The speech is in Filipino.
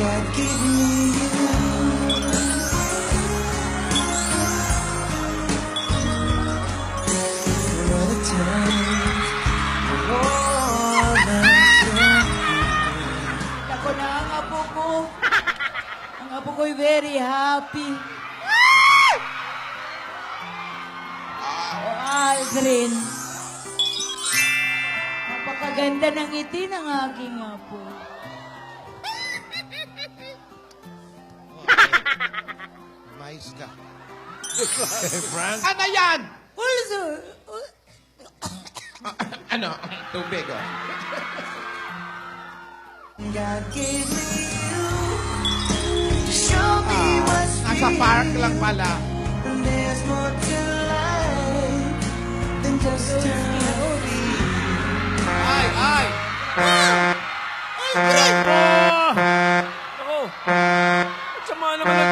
God gave me you. The Ako na ang apo. Ang apo very happy. Oh, Aldrin. Napakaganda ng ngiti ng aking apo. France? Ano yan? Also, ano? Tubig, oh. God gave me you to show me ah, what's real. Nasa park lang pala. And there's more to life than just to a melody. Ay, ay! Ay, Greg! Oh! oh! Ako! At sama naman ang